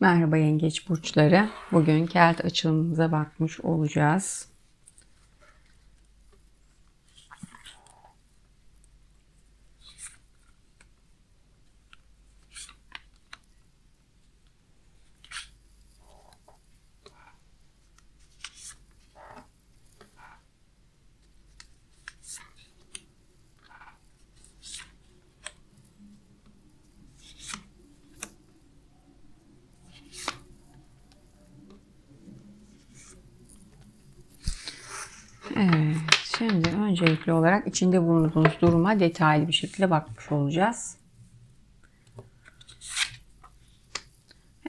Merhaba yengeç burçları. Bugün kelt açılımımıza bakmış olacağız. Evet, şimdi öncelikli olarak içinde bulunduğunuz duruma detaylı bir şekilde bakmış olacağız.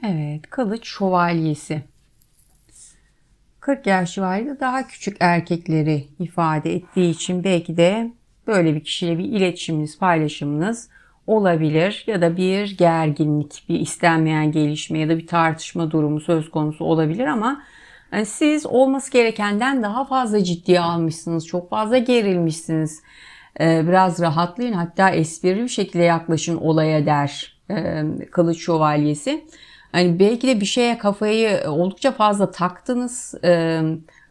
Evet, kılıç şövalyesi. 40 yaş civarında daha küçük erkekleri ifade ettiği için belki de böyle bir kişiyle bir iletişiminiz, paylaşımınız olabilir ya da bir gerginlik, bir istenmeyen gelişme ya da bir tartışma durumu söz konusu olabilir ama yani siz olması gerekenden daha fazla ciddiye almışsınız. Çok fazla gerilmişsiniz. Ee, biraz rahatlayın. Hatta esprili bir şekilde yaklaşın olaya der e, Kılıç Şövalyesi. Hani belki de bir şeye kafayı oldukça fazla taktınız. Ee,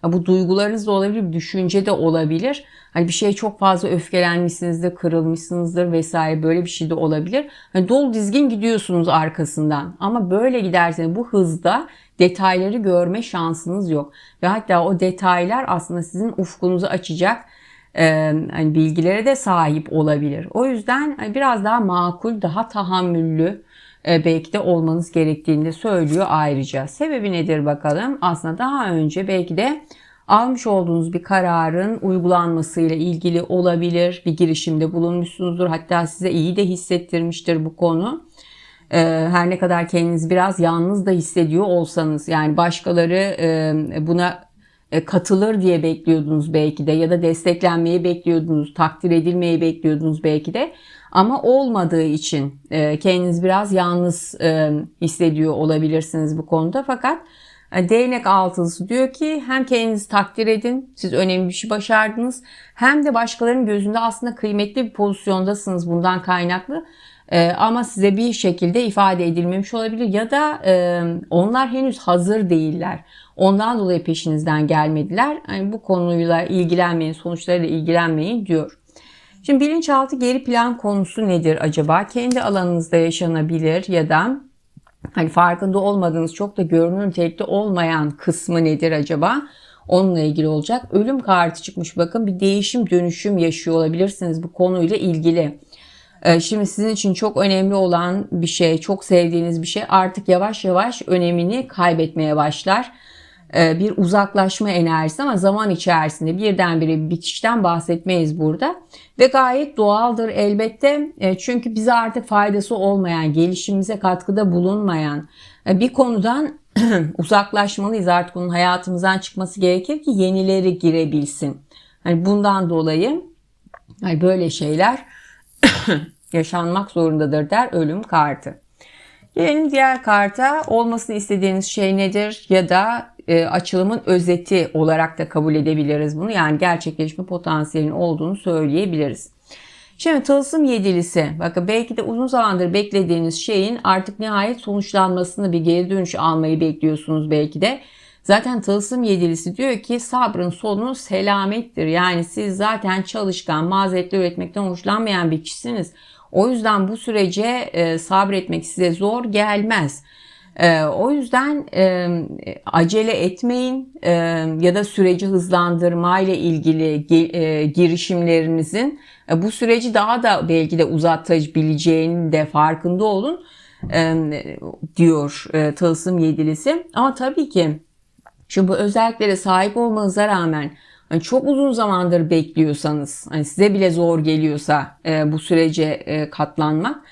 bu duygularınız da olabilir, düşünce de olabilir. Hani bir şeye çok fazla öfkelenmişsinizdir, kırılmışsınızdır vesaire böyle bir şey de olabilir. Hani dolu dizgin gidiyorsunuz arkasından. Ama böyle giderseniz bu hızda detayları görme şansınız yok. Ve hatta o detaylar aslında sizin ufkunuzu açacak e, hani bilgilere de sahip olabilir. O yüzden hani biraz daha makul, daha tahammüllü e, belki de olmanız gerektiğini de söylüyor ayrıca. Sebebi nedir bakalım? Aslında daha önce belki de almış olduğunuz bir kararın uygulanmasıyla ilgili olabilir. Bir girişimde bulunmuşsunuzdur. Hatta size iyi de hissettirmiştir bu konu. Ee, her ne kadar kendinizi biraz yalnız da hissediyor olsanız yani başkaları e, buna e, katılır diye bekliyordunuz belki de ya da desteklenmeyi bekliyordunuz, takdir edilmeyi bekliyordunuz belki de. Ama olmadığı için e, kendiniz biraz yalnız hissediyor olabilirsiniz bu konuda. Fakat değnek altılısı diyor ki hem kendinizi takdir edin, siz önemli bir şey başardınız. Hem de başkalarının gözünde aslında kıymetli bir pozisyondasınız bundan kaynaklı. E, ama size bir şekilde ifade edilmemiş olabilir ya da e, onlar henüz hazır değiller. Ondan dolayı peşinizden gelmediler. Yani bu konuyla ilgilenmeyin, sonuçlarıyla ilgilenmeyin diyor. Şimdi bilinçaltı geri plan konusu nedir acaba? Kendi alanınızda yaşanabilir ya da hani farkında olmadığınız çok da görünür nitelikte olmayan kısmı nedir acaba? Onunla ilgili olacak. Ölüm kartı çıkmış bakın bir değişim dönüşüm yaşıyor olabilirsiniz bu konuyla ilgili. Ee, şimdi sizin için çok önemli olan bir şey, çok sevdiğiniz bir şey artık yavaş yavaş önemini kaybetmeye başlar. Ee, bir uzaklaşma enerjisi ama zaman içerisinde birdenbire bir bitişten bahsetmeyiz burada. Ve gayet doğaldır elbette. Ee, çünkü bize artık faydası olmayan, gelişimimize katkıda bulunmayan e, bir konudan uzaklaşmalıyız. Artık onun hayatımızdan çıkması gerekir ki yenileri girebilsin. Hani bundan dolayı hani böyle şeyler yaşanmak zorundadır der ölüm kartı. Gelelim diğer karta olmasını istediğiniz şey nedir ya da e, açılımın özeti olarak da kabul edebiliriz bunu. Yani gerçekleşme potansiyelinin olduğunu söyleyebiliriz. Şimdi tılsım yedilisi. Bakın belki de uzun zamandır beklediğiniz şeyin artık nihayet sonuçlanmasını bir geri dönüş almayı bekliyorsunuz belki de. Zaten tılsım yedilisi diyor ki sabrın sonu selamettir. Yani siz zaten çalışkan, mazeretli üretmekten hoşlanmayan bir kişisiniz. O yüzden bu sürece e, sabretmek size zor gelmez. E, o yüzden e, acele etmeyin e, ya da süreci hızlandırma ile ilgili e, girişimlerinizin e, bu süreci daha da belki de uzatabileceğinin de farkında olun e, diyor e, Tılsım Yedilisi. Ama tabii ki şu bu özelliklere sahip olmanıza rağmen hani çok uzun zamandır bekliyorsanız, hani size bile zor geliyorsa e, bu sürece e, katlanmak,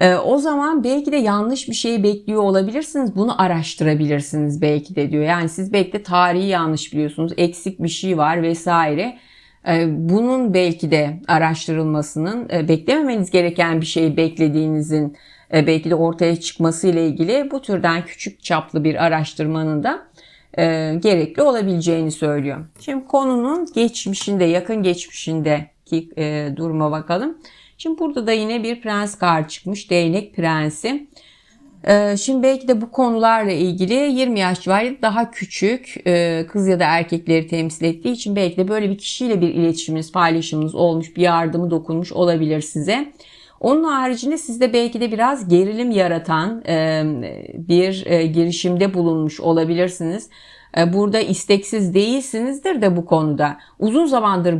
e, o zaman belki de yanlış bir şeyi bekliyor olabilirsiniz. Bunu araştırabilirsiniz belki de diyor. Yani siz belki de tarihi yanlış biliyorsunuz, eksik bir şey var vesaire. E, bunun belki de araştırılmasının, e, beklememeniz gereken bir şeyi beklediğinizin e, belki de ortaya çıkması ile ilgili bu türden küçük çaplı bir araştırmanın da e, gerekli olabileceğini söylüyor. Şimdi konunun geçmişinde, yakın geçmişindeki e, duruma bakalım. Şimdi burada da yine bir prens kart çıkmış. Değnek prensi. Ee, Şimdi belki de bu konularla ilgili 20 yaş civarı daha küçük e, kız ya da erkekleri temsil ettiği için belki de böyle bir kişiyle bir iletişiminiz, paylaşımınız olmuş, bir yardımı dokunmuş olabilir size. Onun haricinde sizde belki de biraz gerilim yaratan e, bir e, girişimde bulunmuş olabilirsiniz. E, Burada isteksiz değilsinizdir de bu konuda. Uzun zamandır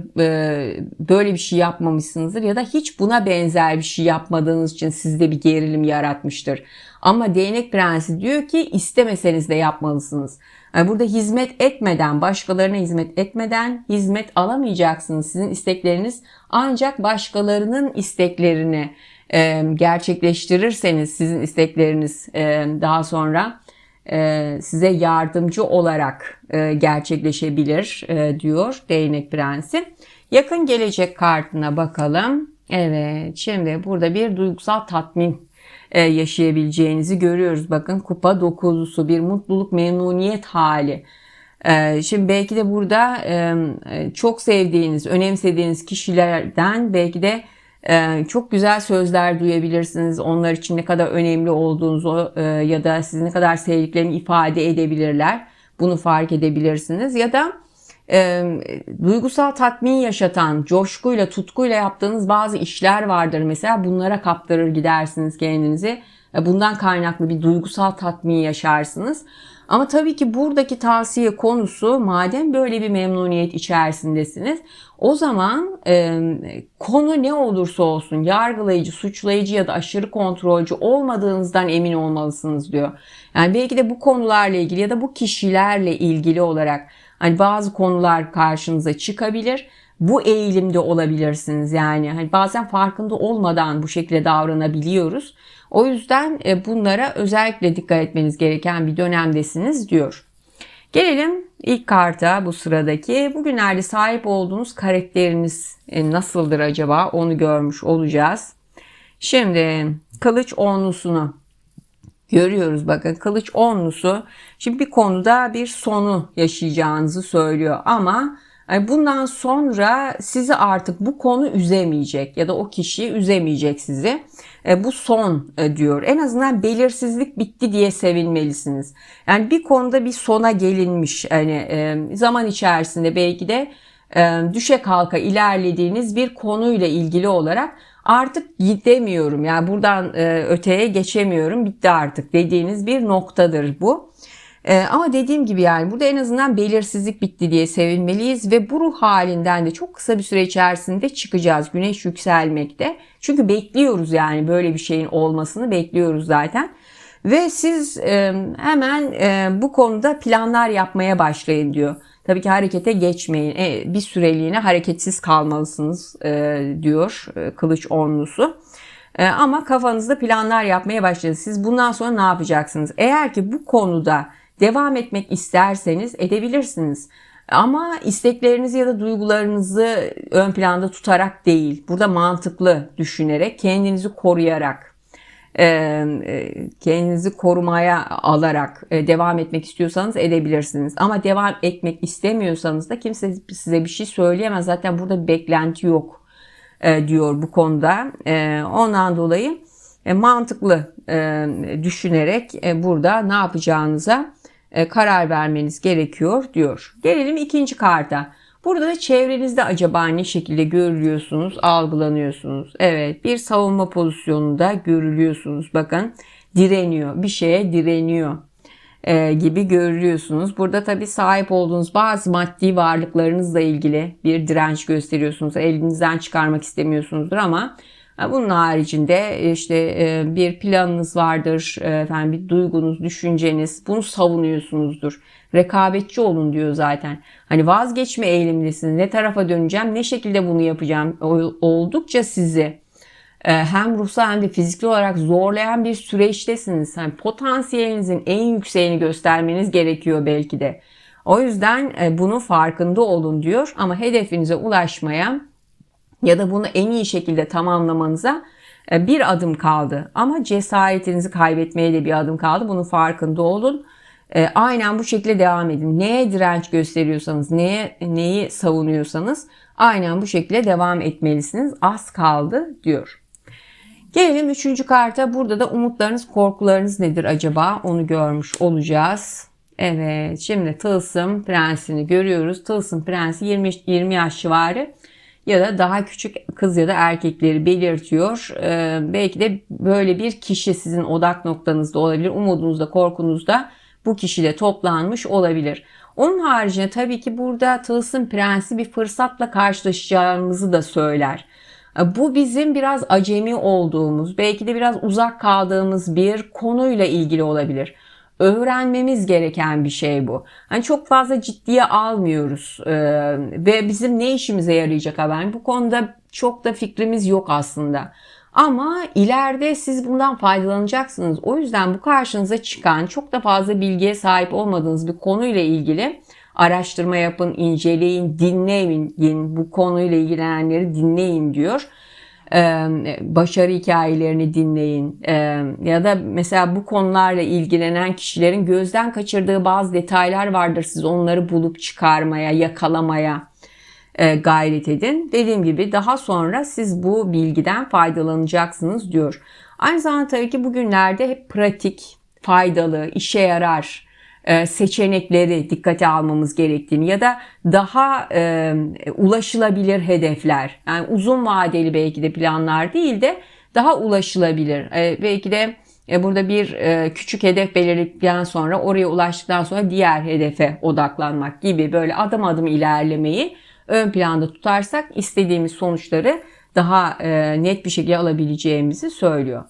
böyle bir şey yapmamışsınızdır ya da hiç buna benzer bir şey yapmadığınız için sizde bir gerilim yaratmıştır. Ama değnek prensi diyor ki istemeseniz de yapmalısınız. Yani Burada hizmet etmeden, başkalarına hizmet etmeden hizmet alamayacaksınız. Sizin istekleriniz ancak başkalarının isteklerini e, gerçekleştirirseniz sizin istekleriniz e, daha sonra e, size yardımcı olarak e, gerçekleşebilir e, diyor değnek prensi. Yakın gelecek kartına bakalım. Evet şimdi burada bir duygusal tatmin yaşayabileceğinizi görüyoruz. Bakın kupa dokuzusu bir mutluluk memnuniyet hali. E, Şimdi belki de burada e, çok sevdiğiniz, önemsediğiniz kişilerden belki de e, çok güzel sözler duyabilirsiniz. Onlar için ne kadar önemli olduğunuzu e, ya da sizi ne kadar sevdiklerini ifade edebilirler. Bunu fark edebilirsiniz. Ya da e, duygusal tatmin yaşatan, coşkuyla, tutkuyla yaptığınız bazı işler vardır. Mesela bunlara kaptırır gidersiniz kendinizi. E, Bundan kaynaklı bir duygusal tatmin yaşarsınız. Ama tabii ki buradaki tavsiye konusu madem böyle bir memnuniyet içerisindesiniz o zaman e, konu ne olursa olsun yargılayıcı, suçlayıcı ya da aşırı kontrolcü olmadığınızdan emin olmalısınız diyor. Yani belki de bu konularla ilgili ya da bu kişilerle ilgili olarak hani bazı konular karşınıza çıkabilir. Bu eğilimde olabilirsiniz yani. Hani bazen farkında olmadan bu şekilde davranabiliyoruz. O yüzden e, bunlara özellikle dikkat etmeniz gereken bir dönemdesiniz diyor. Gelelim ilk karta bu sıradaki. Bugünlerde sahip olduğunuz karakteriniz e, nasıldır acaba onu görmüş olacağız. Şimdi kılıç onlusunu görüyoruz bakın kılıç onlusu şimdi bir konuda bir sonu yaşayacağınızı söylüyor ama e, bundan sonra sizi artık bu konu üzemeyecek ya da o kişi üzemeyecek sizi. E, bu son e, diyor. En azından belirsizlik bitti diye sevinmelisiniz. Yani bir konuda bir sona gelinmiş. Yani zaman içerisinde belki de düşe kalka ilerlediğiniz bir konuyla ilgili olarak artık gidemiyorum. Yani buradan öteye geçemiyorum. Bitti artık dediğiniz bir noktadır bu. Ee, ama dediğim gibi yani burada en azından belirsizlik bitti diye sevinmeliyiz ve bu ruh halinden de çok kısa bir süre içerisinde çıkacağız. Güneş yükselmekte. Çünkü bekliyoruz yani böyle bir şeyin olmasını bekliyoruz zaten. Ve siz e, hemen e, bu konuda planlar yapmaya başlayın diyor. Tabii ki harekete geçmeyin. E, bir süreliğine hareketsiz kalmalısınız diyor kılıç onlusu. Ama kafanızda planlar yapmaya başlayın. Siz bundan sonra ne yapacaksınız? Eğer ki bu konuda devam etmek isterseniz edebilirsiniz. Ama isteklerinizi ya da duygularınızı ön planda tutarak değil, burada mantıklı düşünerek, kendinizi koruyarak, e, e, kendinizi korumaya alarak e, devam etmek istiyorsanız edebilirsiniz. Ama devam etmek istemiyorsanız da kimse size bir şey söyleyemez. Zaten burada beklenti yok diyor bu konuda. Ondan dolayı mantıklı düşünerek burada ne yapacağınıza karar vermeniz gerekiyor diyor. Gelelim ikinci karta. Burada da çevrenizde acaba ne şekilde görülüyorsunuz, algılanıyorsunuz? Evet bir savunma pozisyonunda görülüyorsunuz. Bakın direniyor, bir şeye direniyor e, gibi görülüyorsunuz. Burada tabii sahip olduğunuz bazı maddi varlıklarınızla ilgili bir direnç gösteriyorsunuz. Elinizden çıkarmak istemiyorsunuzdur ama bunun haricinde işte e, bir planınız vardır, e, efendim bir duygunuz, düşünceniz, bunu savunuyorsunuzdur. Rekabetçi olun diyor zaten. Hani vazgeçme eğilimdesiniz. Ne tarafa döneceğim, ne şekilde bunu yapacağım. Oldukça sizi e, hem ruhsal hem de fizikli olarak zorlayan bir süreçtesiniz. Yani potansiyelinizin en yükseğini göstermeniz gerekiyor belki de. O yüzden bunun farkında olun diyor ama hedefinize ulaşmaya ya da bunu en iyi şekilde tamamlamanıza e, bir adım kaldı. Ama cesaretinizi kaybetmeye de bir adım kaldı. Bunun farkında olun. E, aynen bu şekilde devam edin. Neye direnç gösteriyorsanız, neye neyi savunuyorsanız aynen bu şekilde devam etmelisiniz. Az kaldı diyor. Gelelim üçüncü karta. Burada da umutlarınız, korkularınız nedir acaba? Onu görmüş olacağız. Evet, şimdi Tılsım Prensini görüyoruz. Tılsım Prensi 20, 20 yaş civarı ya da daha küçük kız ya da erkekleri belirtiyor. Ee, belki de böyle bir kişi sizin odak noktanızda olabilir. Umudunuzda, korkunuzda bu kişiyle toplanmış olabilir. Onun haricinde tabii ki burada Tılsım Prensi bir fırsatla karşılaşacağımızı da söyler. Bu bizim biraz acemi olduğumuz, belki de biraz uzak kaldığımız bir konuyla ilgili olabilir. Öğrenmemiz gereken bir şey bu. Hani çok fazla ciddiye almıyoruz ee, ve bizim ne işimize yarayacak haber? Bu konuda çok da fikrimiz yok aslında. Ama ileride siz bundan faydalanacaksınız. O yüzden bu karşınıza çıkan çok da fazla bilgiye sahip olmadığınız bir konuyla ilgili araştırma yapın, inceleyin, dinleyin. Bu konuyla ilgilenenleri dinleyin diyor. Ee, başarı hikayelerini dinleyin. Ya da mesela bu konularla ilgilenen kişilerin gözden kaçırdığı bazı detaylar vardır. Siz onları bulup çıkarmaya, yakalamaya e, gayret edin. Dediğim gibi daha sonra siz bu bilgiden faydalanacaksınız diyor. Aynı zamanda tabii ki bugünlerde hep pratik, faydalı, işe yarar e, seçenekleri dikkate almamız gerektiğini ya da daha e, ulaşılabilir hedefler yani uzun vadeli belki de planlar değil de daha ulaşılabilir e, belki de e, burada bir e, küçük hedef belirledikten sonra oraya ulaştıktan sonra diğer hedefe odaklanmak gibi böyle adım adım ilerlemeyi ön planda tutarsak istediğimiz sonuçları daha e, net bir şekilde alabileceğimizi söylüyor.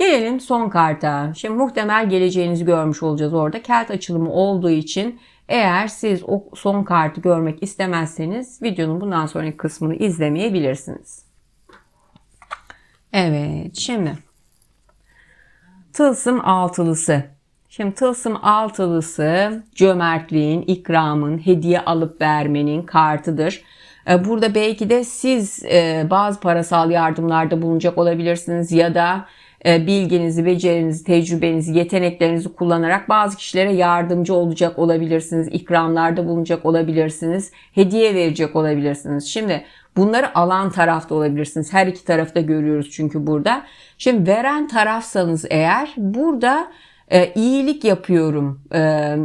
Gelelim son karta. Şimdi muhtemel geleceğinizi görmüş olacağız orada. Kelt açılımı olduğu için eğer siz o son kartı görmek istemezseniz videonun bundan sonraki kısmını izlemeyebilirsiniz. Evet şimdi tılsım altılısı. Şimdi tılsım altılısı cömertliğin, ikramın, hediye alıp vermenin kartıdır. E, burada belki de siz e, bazı parasal yardımlarda bulunacak olabilirsiniz ya da bilginizi, becerinizi, tecrübenizi, yeteneklerinizi kullanarak bazı kişilere yardımcı olacak olabilirsiniz. ikramlarda bulunacak olabilirsiniz. Hediye verecek olabilirsiniz. Şimdi bunları alan tarafta olabilirsiniz. Her iki tarafta görüyoruz çünkü burada. Şimdi veren tarafsanız eğer burada e, iyilik yapıyorum e,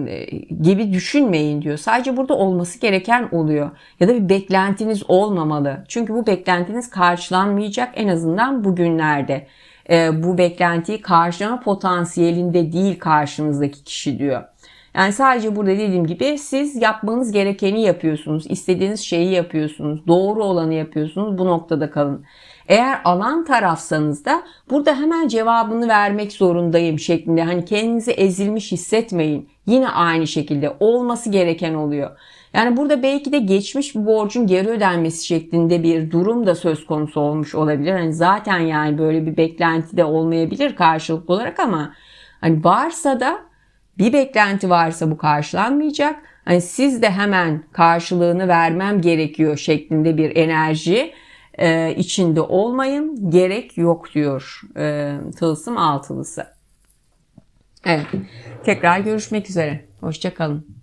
gibi düşünmeyin diyor. Sadece burada olması gereken oluyor. Ya da bir beklentiniz olmamalı. Çünkü bu beklentiniz karşılanmayacak en azından bugünlerde e, bu beklentiyi karşılama potansiyelinde değil karşınızdaki kişi diyor. Yani sadece burada dediğim gibi siz yapmanız gerekeni yapıyorsunuz. istediğiniz şeyi yapıyorsunuz. Doğru olanı yapıyorsunuz. Bu noktada kalın. Eğer alan tarafsanız da burada hemen cevabını vermek zorundayım şeklinde hani kendinizi ezilmiş hissetmeyin. Yine aynı şekilde olması gereken oluyor. Yani burada belki de geçmiş bir borcun geri ödenmesi şeklinde bir durum da söz konusu olmuş olabilir. Hani zaten yani böyle bir beklenti de olmayabilir karşılıklı olarak ama hani varsa da bir beklenti varsa bu karşılanmayacak. Hani siz de hemen karşılığını vermem gerekiyor şeklinde bir enerji e, içinde olmayın. Gerek yok diyor e, tılsım altılısı. Evet. Tekrar görüşmek üzere. Hoşçakalın.